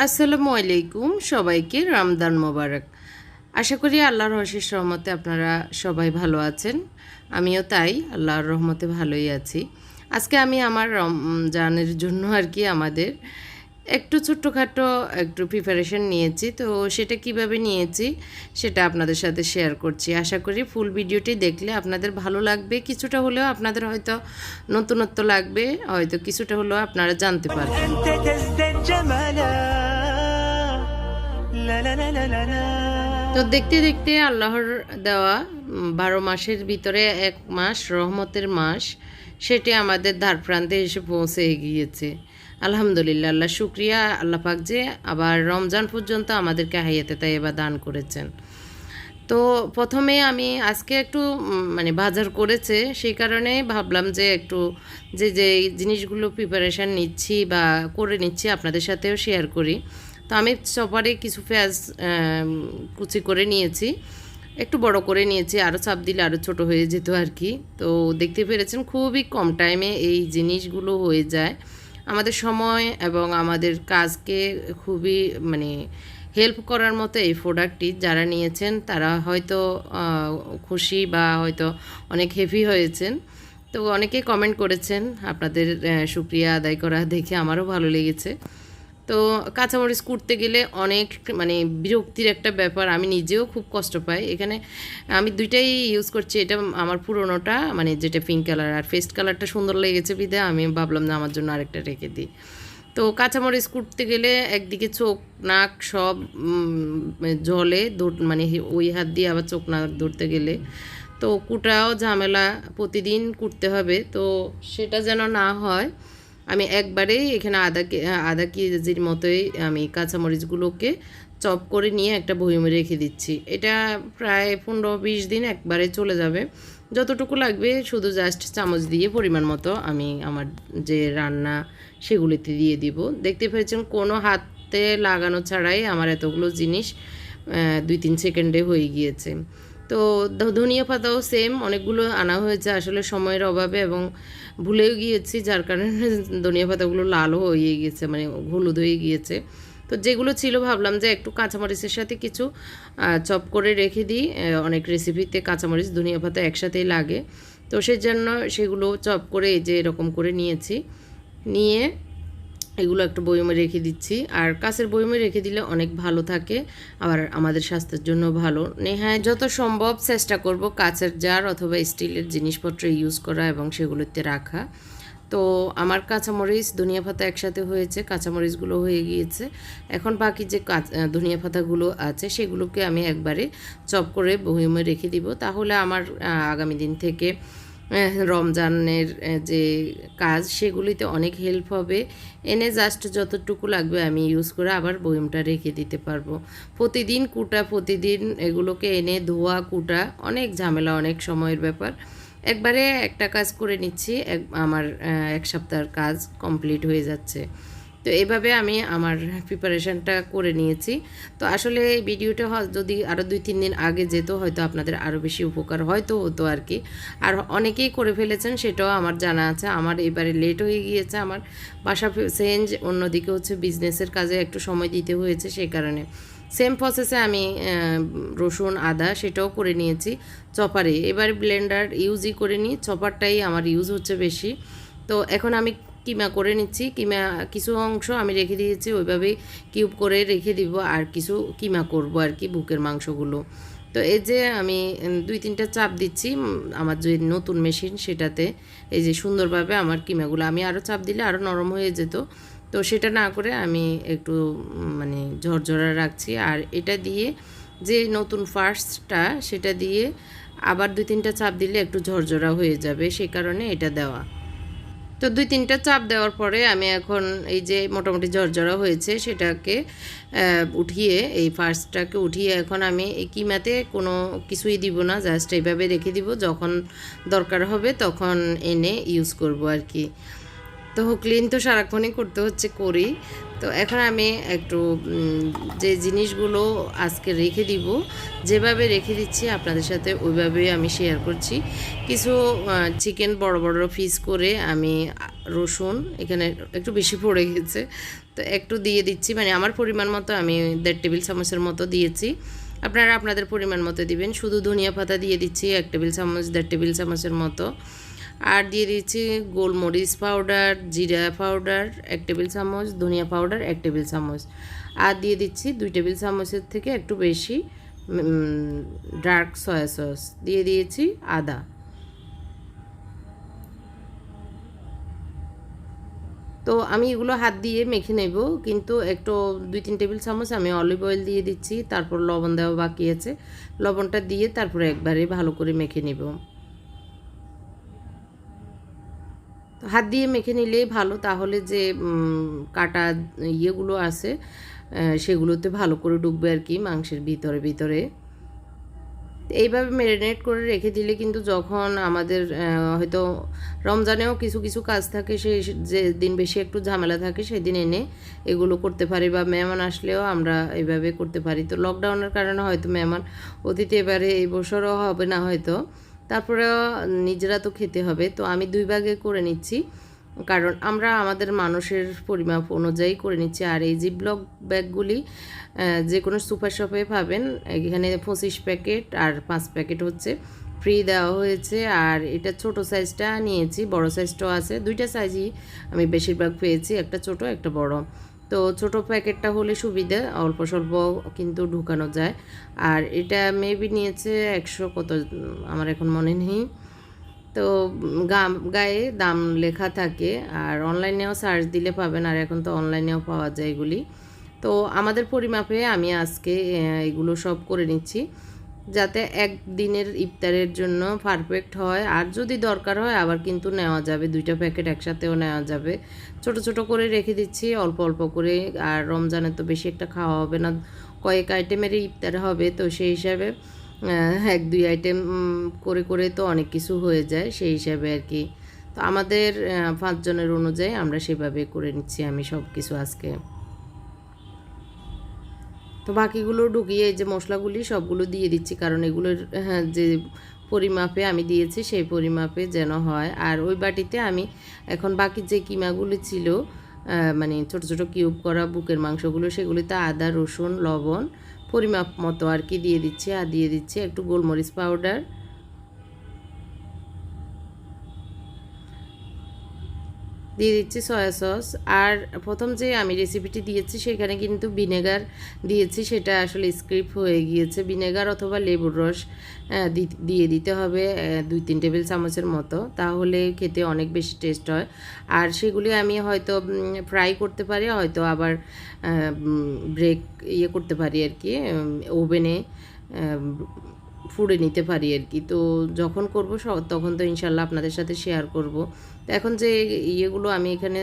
আসসালামু আলাইকুম, সবাইকে রমদান মোবারক। আশা করি আল্লাহর অশেষ রহমতে আপনারা সবাই ভালো আছেন। আমিও তাই, আল্লাহর রহমতে ভালোই আছি। আজকে আমি আমার রমজানের জন্য আর কি আমাদের একটু ছোট্টখাটো একটু প্রিপারেশন নিয়েছি। তো সেটা কীভাবে নিয়েছি সেটা আপনাদের সাথে শেয়ার করছি। আশা করি ফুল ভিডিওটি দেখলে আপনাদের ভালো লাগবে। কিছুটা হলেও আপনাদের হয়তো নতুনত্ব লাগবে। হয়তো কিছুটা হলেও আপনারা জানতে পারবেন। তো দেখতে দেখতে আল্লাহর দেওয়া বারো মাসের ভিতরে এক মাস, রহমতের মাস, সেটি আমাদের ধার প্রান্তে এসে পৌঁছে গিয়েছে। আলহামদুলিল্লাহ, আল্লাহ শুক্রিয়া, আল্লাহ পাক যে আবার রমজান পর্যন্ত আমাদেরকে হাইয়াতে তাই এবার দান করেছেন। তো প্রথমে আমি আজকে একটু মানে বাজার করেছে, সেই কারণে ভাবলাম যে একটু যে যে জিনিসগুলো প্রিপারেশান নিচ্ছি বা করে নিচ্ছি, আপনাদের সাথেও শেয়ার করি। তো আমি চপারে কিছু পেঁয়াজ কুচি করে নিয়েছি। একটু বড় করে নিয়েছি আরও চাপ দিলে আরও ছোট হয়ে যেত আর কি। তো দেখতে পেরেছেন খুবই কম টাইমে এই জিনিসগুলো হয়ে যায়। আমাদের সময় এবং আমাদের কাজকে খুবই মানে হেল্প করার মতো এই প্রোডাক্টটি যারা নিয়েছেন তারা হয়তো খুশি বা হয়তো অনেক হেভি হয়েছেন। তো অনেকেই কমেন্ট করেছেন আপনাদের আহ, শুক্রিয়া আদায় করা দেখে আমারও ভালো লেগেছে। তো কাঁচামরিচ কুটতে গেলে অনেক মানে বিরক্তির একটা ব্যাপার, আমি নিজেও খুব কষ্ট পাই। এখানে আমি দুইটাই ইউজ করছি, এটা আমার পুরোনোটা মানে যেটা পিঙ্ক কালার আর ফেস্ট কালারটা সুন্দর লেগেছে বিধে আমি ভাবলাম যে আমার জন্য আরেকটা রেখে দিই। তো কাঁচামরিচ কুটতে গেলে একদিকে চোখ, নাক সব জলে মানে ওই হাত দিয়ে আবার চোখ, নাক ধরতে গেলে। তো কুটাও ঝামেলা, প্রতিদিন কুটতে হবে, তো সেটা যেন না হয় আমি একবারেই এখানে আদা আধা কেজির মতোই আমি কাঁচামরিচগুলোকে চপ করে নিয়ে একটা বয়মে রেখে দিচ্ছি। এটা প্রায় পনেরো বিশ দিন একবারে চলে যাবে। যতটুকু লাগবে শুধু জাস্ট চামচ দিয়ে পরিমাণ মতো আমি আমার যে রান্না সেগুলিতে দিয়ে দিব। দেখতে পেয়েছেন কোনো হাতে লাগানো ছাড়াই আমার এতগুলো জিনিস দুই তিন সেকেন্ডে হয়ে গিয়েছে। তো ধনিয়া পাতাও সেম অনেকগুলো আনা হয়েছে আসলে সময়ের অভাবে এবং ভুলেও গিয়েছি, যার কারণে ধনিয়া পাতাগুলো লালও হয়ে গিয়েছে মানে হলুদ হয়ে গিয়েছে। তো যেগুলো ছিল ভাবলাম যে একটু কাঁচামরিচের সাথে কিছু চপ করে রেখে দিই। অনেক রেসিপিতে কাঁচামরিচ, ধনিয়া পাতা একসাথেই লাগে। তো সেই জন্য সেগুলো চপ করে যে এরকম করে নিয়েছি। নিয়ে এগুলো একটু বয়মে রেখে দিচ্ছি। আর কাছের বয়মে রেখে দিলে অনেক ভালো থাকে, আবার আমাদের স্বাস্থ্যের জন্য ভালো। নেহায় যত সম্ভব চেষ্টা করব কাচের জার অথবা স্টিলের জিনিসপত্র ইউজ করা এবং সেগুলোতে রাখা। তো আমার কাঁচামরিচ, ধনিয়া পাতা একসাথে হয়েছে, কাঁচামরিচগুলো হয়ে গিয়েছে। এখন বাকি যে ধনিয়া পাতাগুলো আছে, সেগুলোকে আমি একবারে চপ করে বয়মে রেখে দিব। তাহলে আমার আগামী দিন থেকে রমজানের যে কাজ, সেগুলিতে অনেক হেল্প হবে। এনে জাস্ট যতটুকু লাগবে আমি ইউজ করে আবার বয়মটা রেখে দিতে পারব। প্রতিদিন কুটা, প্রতিদিন এগুলোকে এনে ধোয়া, কুটা, অনেক ঝামেলা, অনেক সময়ের ব্যাপার। একবারে একটা কাজ করে নিচ্ছি, এক, আমার এক সপ্তাহের কাজ কমপ্লিট হয়ে যাচ্ছে। তো এভাবে আমি আমার প্রিপারেশনটা করে নিয়েছি। তো আসলে এই ভিডিওটা যদি আরও দুই তিন দিন আগে যেত, হয়তো আপনাদের আরও বেশি উপকার হয়তো হতো আর কি। আর অনেকেই করে ফেলেছেন, সেটাও আমার জানা আছে। আমার এবারে লেট হয়ে গিয়েছে আমার। বাসা চেঞ্জ অন্যদিকে হচ্ছে বিজনেসের কাজে একটু সময় দিতে হয়েছে সেই কারণে। সেম প্রসেসে আমি রসুন, আদা সেটাও করে নিয়েছি চপারে। এবার ব্লেন্ডার ইউজই করে নিই, চপারটাই আমার ইউজ হচ্ছে বেশি। তো এখন আমি কিমা করে নিচ্ছি, কিমা কিছু অংশ আমি রেখে দিয়েছি, ওইভাবেই কিউব করে রেখে দিব আর কিছু কিমা করব আর কি বুকের মাংসগুলো। তো এই যে আমি দুই তিনটা চাপ দিচ্ছি আমার যে নতুন মেশিন সেটাতে, এই যে সুন্দরভাবে আমার কিমাগুলো, আমি আরও চাপ দিলে আরও নরম হয়ে যেত। তো সেটা না করে আমি একটু মানে ঝরঝরা রাখছি আর এটা দিয়ে যে নতুন ফার্স্টটা সেটা দিয়ে আবার দুই তিনটা চাপ দিলে একটু ঝরঝরা হয়ে যাবে সেই কারণে এটা দেওয়া। তো দুই তিনটা চাপ দেওয়ার পরে আমি এখন এই যে মোটামুটি ঝরঝরা হয়েছে সেটাকে উঠিয়ে, এই ফার্স্টটাকে উঠিয়ে এখন আমি এই কিমাতে কোনো কিছুই দিব না জাস্ট এইভাবে রেখে দিব। যখন দরকার হবে তখন এনে ইউজ করব আর কি। তো ক্লিন তো সারাক্ষণই করতে হচ্ছে, করি। তো এখন আমি একটু যে জিনিসগুলো আজকে রেখে দিব, যেভাবে রেখে দিচ্ছি আপনাদের সাথে ওইভাবেই আমি শেয়ার করছি। কিছু চিকেন বড় বড় পিস করে আমি রসুন এখানে একটু বেশি পড়ে গেছে। তো একটু দিয়ে দিচ্ছি মানে আমার পরিমাণ মতো আমি দেড় টেবিল চামচের মতো দিয়েছি। আপনারা আপনাদের পরিমাণ মতো দিবেন, শুধু ধনিয়া পাতা দিয়ে দিচ্ছি এক টেবিল চামচ, দেড় টেবিল চামচের মতো। আর দিয়ে দিচ্ছি গোলমরিচ পাউডার জিরা পাউডার এক টেবিল চামচ, ধনিয়া পাউডার এক টেবিল চামচ। আর দিয়ে দিচ্ছি দুই টেবিল চামচের থেকে একটু বেশি ডার্ক সয়া সস দিয়ে দিয়েছি আদা। তো আমি এগুলো হাত দিয়ে মেখে নেব, কিন্তু একটু দুই তিন টেবিল চামচ আমি অলিভ অয়েল দিয়ে দিচ্ছি, তারপর লবণ দেওয়া বাকি আছে। লবণটা দিয়ে তারপরে একবারে ভালো করে মেখে নেব। হাত দিয়ে মেখে নিলেই ভালো, তাহলে যে কাটা ইয়েগুলো আছে সেগুলোতে ভালো করে ডুববে আর কি মাংসের ভিতরে ভিতরে। এইভাবে ম্যারিনেট করে রেখে দিলে কিন্তু যখন আমাদের হয়তো রমজানেও কিছু কিছু কাজ থাকে সেই যে দিন বেশি একটু ঝামেলা থাকে, সেদিন এনে এগুলো করতে পারি বা মেহমান আসলেও আমরা এইভাবে করতে পারি। তো লকডাউনের কারণে হয়তো মেহমান অতীতে এবারে এই বছরও হবে না হয়তো। তারপরে নিজেরা তো খেতে হবে, তো আমি দুই ভাগে করে নিচ্ছি। কারণ আমরা আমাদের মানুষের পরিমাপ অনুযায়ী করে নিচ্ছি। আর এই জিপলক ব্যাগগুলি যে কোনো সুপার শপে পাবেন। এখানে পঁচিশ প্যাকেট আর পাঁচ প্যাকেট হচ্ছে ফ্রি দেওয়া হয়েছে। আর এটা ছোট সাইজটা নিয়েছি, বড় সাইজটাও আছে। দুইটা সাইজই আমি বেশিরভাগ পেয়েছি, একটা ছোট, একটা বড়। তো ছোট প্যাকেটটা হলে সুবিধা, অল্প স্বল্প কিন্তু ঢুকানো যায়। আর এটা মেবি নিয়েছে একশো কত, আমার এখন মনে নেই। তো গায়ে দাম লেখা থাকে, আর অনলাইনেও সার্চ দিলে পাবেন, আর এখন তো অনলাইনেও পাওয়া যায় এগুলি। তো আমাদের পরিমাপে আমি আজকে এগুলো সব করে নিচ্ছি। যাতে এক দিনের ইফতারের জন্য পারফেক্ট হয়। আর যদি দরকার হয়, আবার কিন্তু নেওয়া যাবে। দুইটা প্যাকেট একসাথেও নেওয়া যাবে। ছোট ছোট করে রেখে দিচ্ছি, অল্প অল্প করে। আর রমজানে তো বেশি একটা খাওয়া হবে না। কয়েক আইটেমের ইফতার হবে, তো সেই হিসাবে এক, দুই আইটেম করে করে তো অনেক কিছু হয়ে যায়, সেই হিসাবে আর কি। তো আমাদের পাঁচজনের অনুযায়ী আমরা সেভাবে করে নিচ্ছি আমি সব কিছু আজকে। তো বাকিগুলো ঢুকিয়ে এই যে মশলাগুলি সবগুলো দিয়ে দিচ্ছি। কারণ এগুলোর হ্যাঁ, যে পরিমাপে আমি দিয়েছি সেই পরিমাপে যেন হয়। আর ওই বাটিতে আমি এখন বাকি যে কিমাগুলি ছিল মানে ছোট ছোট কিউব করা বুকের মাংসগুলো সেগুলিতে আদা রসুন লবণ পরিমাপ মতো আর কি দিয়ে দিচ্ছি। আর দিয়ে দিচ্ছি একটু গোলমরিচ পাউডার দিয়ে দিচ্ছি সয়া সস আর প্রথম যে আমি রেসিপিটি দিয়েছি, সেখানে কিন্তু ভিনেগার দিয়েছি, সেটা আসলে স্ক্রিপ হয়ে গিয়েছে। ভিনেগার অথবা লেবুর রস দিয়ে দিতে হবে দুই তিন টেবিল চামচের মতো, তাহলে খেতে অনেক বেশি টেস্ট হয়। আর সেগুলি আমি হয়তো ফ্রাই করতে পারি, হয়তো আবার ব্রেক ইয়ে করতে পারি আর কি ওভেনে ফুড়ে নিতে পারি আর কি। তো যখন করব তখন তো ইনশাল্লাহ আপনাদের সাথে শেয়ার করব। তো এখন যে ইয়েগুলো আমি এখানে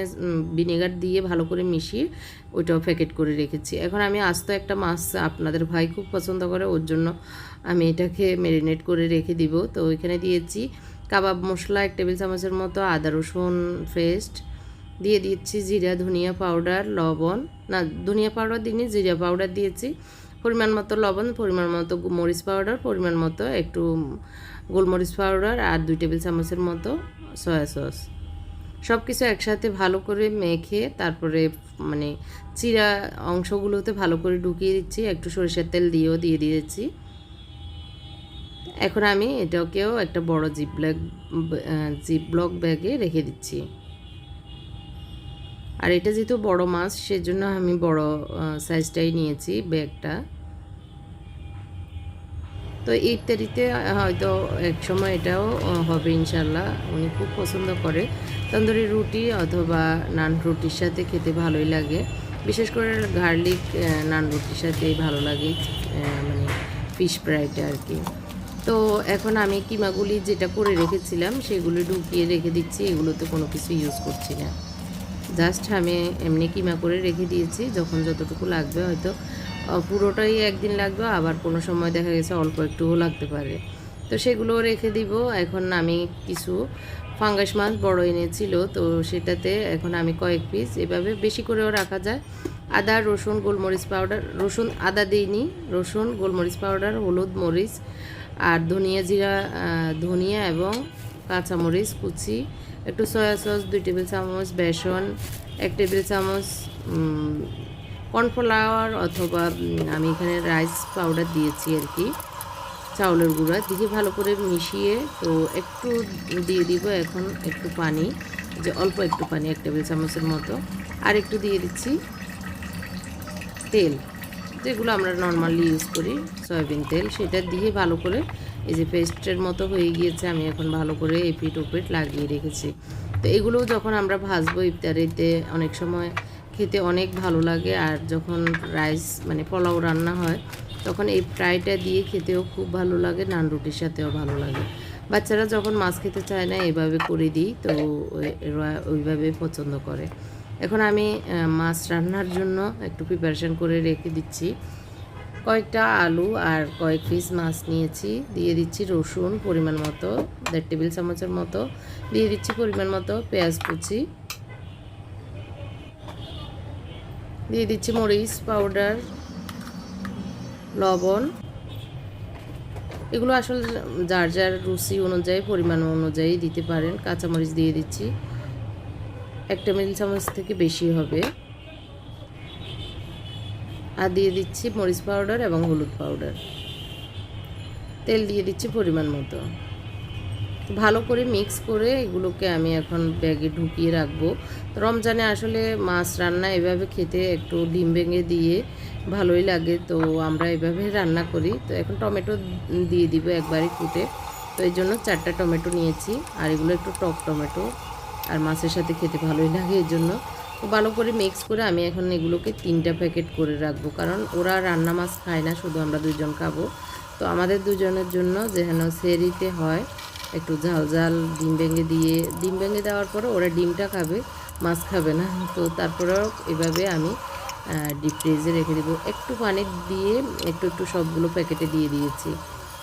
ভিনেগার দিয়ে ভালো করে মিশিয়ে ওইটাও প্যাকেট করে রেখেছি। এখন আমি আস্ত একটা মাছ আপনাদের ভাই খুব পছন্দ করে, ওর জন্য আমি এটাকে ম্যারিনেট করে রেখে দিব। তো এখানে দিয়েছি কাবাব মশলা, এক টেবিল চামচের মতো আদা, রসুন পেস্ট দিয়ে দিচ্ছি, জিরা, ধনিয়া পাউডার লবণ, না, ধনিয়া পাউডার দিইনি, জিরা পাউডার দিয়েছি। পরিমাণ মতো লবণ, পরিমাণ মতো মরিচ পাউডার পরিমাণ মতো একটু গোলমরিচ পাউডার আর দুই টেবিল চামচের মতো সয়া সস সব কিছু একসাথে ভালো করে মেখে তারপরে মানে চিরা অংশগুলোতে ভালো করে ঢুকিয়ে দিচ্ছি। একটু সরিষার তেল দিয়েও দিয়ে দিয়েছি। এখন আমি এটাকেও একটা বড় জিপ ব্ল্যাক জিপ ব্লক ব্যাগে রেখে দিচ্ছি। আর এটা যেহেতু বড় মাছ, সেজন্য আমি বড় সাইজটাই নিয়েছি ব্যাগটা। তো ইত্যাদিতে হয়তো এক সময় এটাও হবে ইনশাল্লাহ। উনি খুব পছন্দ করে। তন্দুরি রুটি অথবা নান রুটির সাথে খেতে ভালোই লাগে। বিশেষ করে গার্লিক নান রুটির সাথে ভালো লাগে মানে ফিশ ফ্রাইটা আর কি। তো এখন আমি কিমাগুলি যেটা করে রেখেছিলাম, সেগুলি ঢুকিয়ে রেখে দিচ্ছি। এগুলোতে কোনো কিছু ইউজ করছি না। জাস্ট আমি এমনি কিমা করে রেখে দিয়েছি, যখন যতটুকু লাগবে হয়তো পুরোটাই একদিন লাগবে, আবার কোনো সময় দেখা গেছে অল্প একটুও লাগতে পারে। তো সেগুলো রেখে দিব। এখন আমি কিছু ফাঙ্গাস মাছ বড় এনেছিল, তো সেটাতে এখন আমি কয়েক পিস এভাবে বেশি করেও রাখা যায়। আদা, রসুন, গোলমরিচ পাউডার রসুন আদা দিইনি, রসুন, গোলমরিচ পাউডার হলুদ মরিচ, আর ধনিয়া জিরা ধনিয়া এবং কাঁচামরিচ কুচি একটু সয়া সস দুই টেবিল চামচ বেসন, এক টেবিল চামচ কর্নফ্লাওয়ার অথবা আমি এখানে রাইস পাউডার দিয়েছি আর কি, চাউলের গুঁড়া। দিয়ে ভালো করে মিশিয়ে, তো একটু দিয়ে দিব এখন একটু পানি যে অল্প একটু পানি, এক টেবিল চামচের মতো। আর একটু দিয়ে দিচ্ছি তেল, যেগুলো আমরা নর্মালি ইউজ করি, সয়াবিন তেল, সেটা দিয়ে ভালো করে এই যে পেস্টের মতো হয়ে গিয়েছে, আমি এখন ভালো করে এপিট ওপিট লাগিয়ে রেখেছি। তো এগুলো যখন আমরা ভাজবো ইফতারিতে, অনেক সময় খেতে অনেক ভালো লাগে আর যখন রাইস মানে পোলাও রান্না হয়, তখন এই ফ্রাইটা দিয়ে খেতেও খুব ভালো লাগে, নান রুটির সাথেও ভালো লাগে। বাচ্চারা যখন মাছ খেতে চায় না, এভাবে করে দিই, তো এরা ওইভাবে পছন্দ করে। এখন আমি মাছ রান্নার জন্য একটু প্রিপারেশন করে রেখে দিচ্ছি। কয়েকটা আলু আর কয়েক পিস মাছ নিয়েছি। দিয়ে দিচ্ছি রসুন পরিমাণ মতো, দেড় টেবিল চামচের মতো। দিয়ে দিচ্ছি পরিমাণ মতো পেঁয়াজ কুচি। দিয়ে দিচ্ছি মরিচ পাউডার, লবণ। এগুলো আসলে যার যার রুচি অনুযায়ী, পরিমাণ অনুযায়ী দিতে পারেন। কাঁচামরিচ দিয়ে দিচ্ছি। এক টেবিল চামচ থেকে বেশি হবে। আর দিয়ে দিচ্ছি মরিচ পাউডার এবং হলুদ পাউডার। তেল দিয়ে দিচ্ছি পরিমাণ মতো। ভালো করে মিক্স করে এগুলোকে আমি এখন ব্যাগে ঢুকিয়ে রাখব। রমজানে আসলে মাছ রান্না এভাবে খেতে একটু ডিম ভেঙে দিয়ে ভালোই লাগে, তো আমরা এভাবে রান্না করি। তো এখন টমেটো দিয়ে দিব একবারে ফুটে তো এই জন্য চারটা টমেটো নিয়েছি, আর এগুলো একটু টক টমেটো। আর মাছের সাথে খেতে ভালোই লাগে এই জন্য। ভালো করে মিক্স করে আমি এখন এগুলোকে তিনটা প্যাকেট করে রাখব। কারণ ওরা রান্না মাছ খায় না, শুধু আমরা দুজন খাব। তো আমাদের দুজনের জন্য যেন সেরিতে হয়, একটু ঝাল ঝাল ডিম ভেঙে দিয়ে, ডিম ভেঙে দেওয়ার পরে ওরা ডিমটা খাবে, মাছ খাবে না। তো তারপরেও এভাবে আমি ডিপ ফ্রিজে রেখে দেবো। একটু পানি দিয়ে একটু একটু সবগুলো প্যাকেটে দিয়ে দিয়েছি।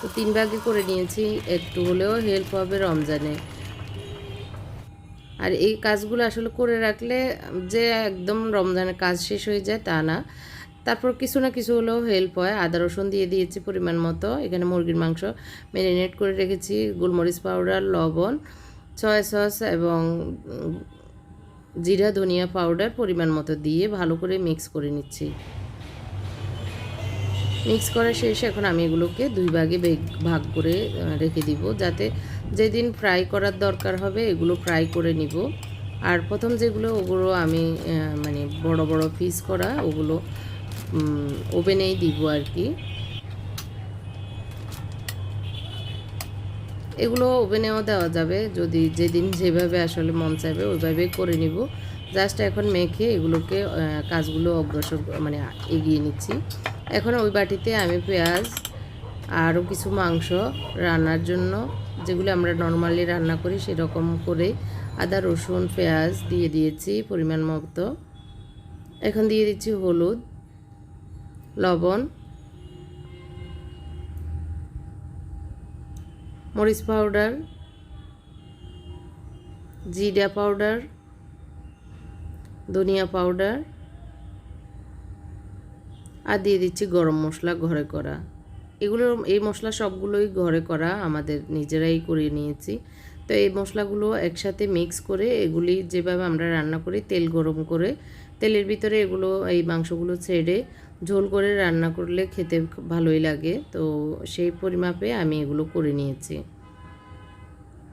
তো তিন ভাগে করে নিয়েছি, একটু হলেও হেল্প হবে রমজানে। আর এই কাজগুলো আসলে করে রাখলে যে একদম রমজানের কাজ শেষ হয়ে যায় তা না। তারপর কিছু না কিছু হলেও হেল্প হয়। আদা, রসুন দিয়ে দিয়েছি পরিমাণ মতো। এখানে মুরগির মাংস ম্যারিনেট করে রেখেছি। গোলমরিচ পাউডার লবণ সয়া সস এবং জিরা, ধনিয়া পাউডার পরিমাণ মতো দিয়ে ভালো করে মিক্স করে নিচ্ছি। মিক্স করা শেষে এখন আমি এগুলোকে দুই ভাগে ভাগ করে রেখে দিব। যাতে যেদিন ফ্রাই করার দরকার হবে, এগুলো ফ্রাই করে নিব। আর প্রথম যেগুলো, ওগুলো আমি মানে বড় বড় পিস করা, ওগুলো ওভেনেই দিব আর কি। এগুলো ওভেনেও দেওয়া যাবে। যদি যেদিন যেভাবে আসলে মন চাইবে, ওইভাবে করে নিব। জাস্ট এখন মেখে এগুলোকে কাজগুলো অগ্রসর মানে এগিয়ে নিচ্ছি। এখন ওই বাটিতে আমি পেঁয়াজ, আরও কিছু মাংস রান্নার জন্য যেগুলো আমরা নর্মালি রান্না করি সেরকম করে আদা, রসুন, পেঁয়াজ দিয়ে দিয়েছি পরিমাণ মতো। এখন দিয়ে দিচ্ছি হলুদ, লবণ, মরিচ পাউডার জিরা পাউডার ধনিয়া পাউডার আর দিয়ে দিচ্ছি গরম মশলা ঘরে করা। এগুলো এই মশলা সবগুলোই ঘরে করা আমাদের নিজেরাই করে নিয়েছি। তো এই মশলাগুলো একসাথে মিক্স করে এগুলি যেভাবে আমরা রান্না করি, তেল গরম করে, তেলের ভিতরে এগুলো, এই মাংসগুলো ছেড়ে ঝোল করে রান্না করলে খেতে ভালোই লাগে। তো সেই পরিমাপে আমি এগুলো করে নিয়েছি।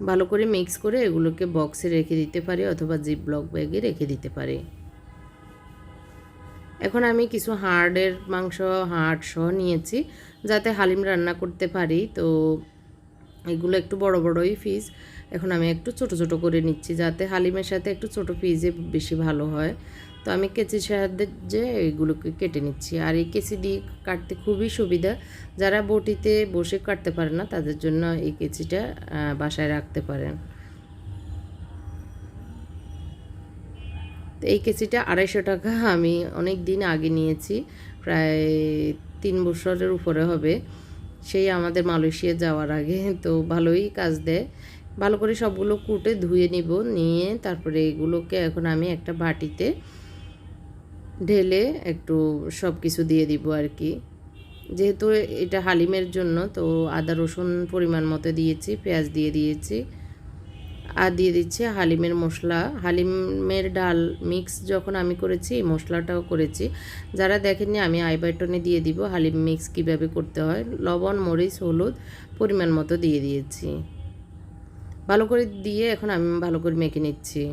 ভালো করে মিক্স করে এগুলোকে বক্সে রেখে দিতে পারি অথবা জিপ ব্লক ব্যাগে রেখে দিতে পারি। এখন আমি কিছু হাড়ের মাংস, হাড় সহ নিয়েছি, যাতে হালিম রান্না করতে পারি। তো এগুলো একটু বড় বড়ই পিস এখন আমি একটু ছোট ছোট করে নিচ্ছি, যাতে হালিমের সাথে একটু ছোট পিসে বেশি ভালো হয়। তো আমি কেচির সাহায্যে যে এগুলোকে কেটে নিচ্ছি। আর এই কেচি দিয়ে কাটতে খুবই সুবিধা। যারা বটিতে বসে কাটতে পারে না, তাদের জন্য এই কেচিটা বাসায় রাখতে পারেন। তো এই কেচিটা আড়াইশো টাকা আমি অনেক দিন আগে নিয়েছি, প্রায় তিন বছরের উপরে হবে। সেই আমাদের মালয়েশিয়া যাওয়ার আগে, তো ভালোই কাজ দেয়। ভালো করে সবগুলো কুটে ধুয়ে নিব, নিয়ে তারপরে এগুলোকে এখন আমি একটা বাটিতে ঢেলে একটু সব কিছু দিয়ে দিব আর কি। যেহেতু এটা হালিমের জন্য, তো আদা রসুন পরিমাণ মতো দিয়েছি, পেঁয়াজ দিয়ে দিয়েছি। আর দিয়ে দিচ্ছি হালিমের মশলা। হালিমের ডাল মিক্স যখন আমি করেছি, এই মশলাটাও করেছি। যারা দেখেননি, আমি আই বাটনে দিয়ে দিব হালিম মিক্স কীভাবে করতে হয়। লবণ, মরিচ, হলুদ পরিমাণ মতো দিয়ে দিয়েছি। ভালো করে দিয়ে এখন আমি ভালো করে মেখে নিচ্ছি।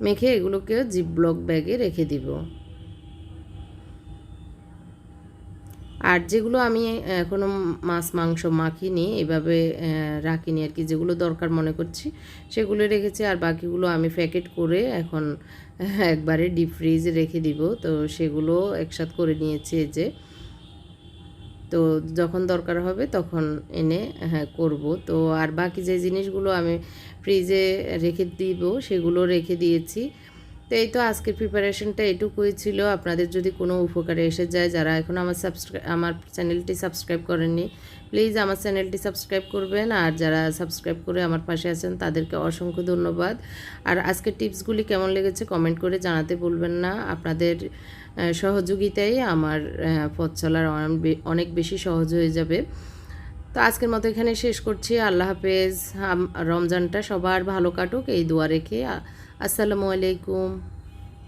মেখে এগুলোকে জিপ ব্লক ব্যাগে রেখে দিব। আর যেগুলো আমি এখনও মাছ, মাংস মাখিনি, এভাবে রাখিনি আর কি। যেগুলো দরকার মনে করছি, সেগুলো রেখেছি। আর বাকিগুলো আমি প্যাকেট করে এখন একবারে ডিপ ফ্রিজে রেখে দিব। তো সেগুলো একসাথ করে নিয়েছি যে। তো যখন দরকার হবে তখন এনে হ্যাঁ করব। তো আর বাকি যে জিনিসগুলো আমি ফ্রিজে রেখে দিব, সেগুলো রেখে দিয়েছি। তো এই তো আজকের প্রিপারেশনটা এটুকুই ছিল। আপনাদের যদি কোনো উপকারে এসে যায় যারা এখন আমার সাবস্ক্রাইব আমার চ্যানেলটি সাবস্ক্রাইব করেননি প্লিজ আমার চ্যানেলটি সাবস্ক্রাইব করবেন। আর যারা সাবস্ক্রাইব করে আমার পাশে আছেন তাদেরকে অসংখ্য ধন্যবাদ। আর আজকের টিপসগুলি কেমন লেগেছে কমেন্ট করে জানাতে বলবেন না। আপনাদের আহ, সহযোগিতায় আমার পথ চলার অনেক বেশি সহজ হয়ে যাবে। তো আজকের মতো এখানে শেষ করছি। আল্লাহ হাফেজ। রমজানটা সবার ভালো কাটুক এই দোয়া রেখে আসসালামু আলাইকুম।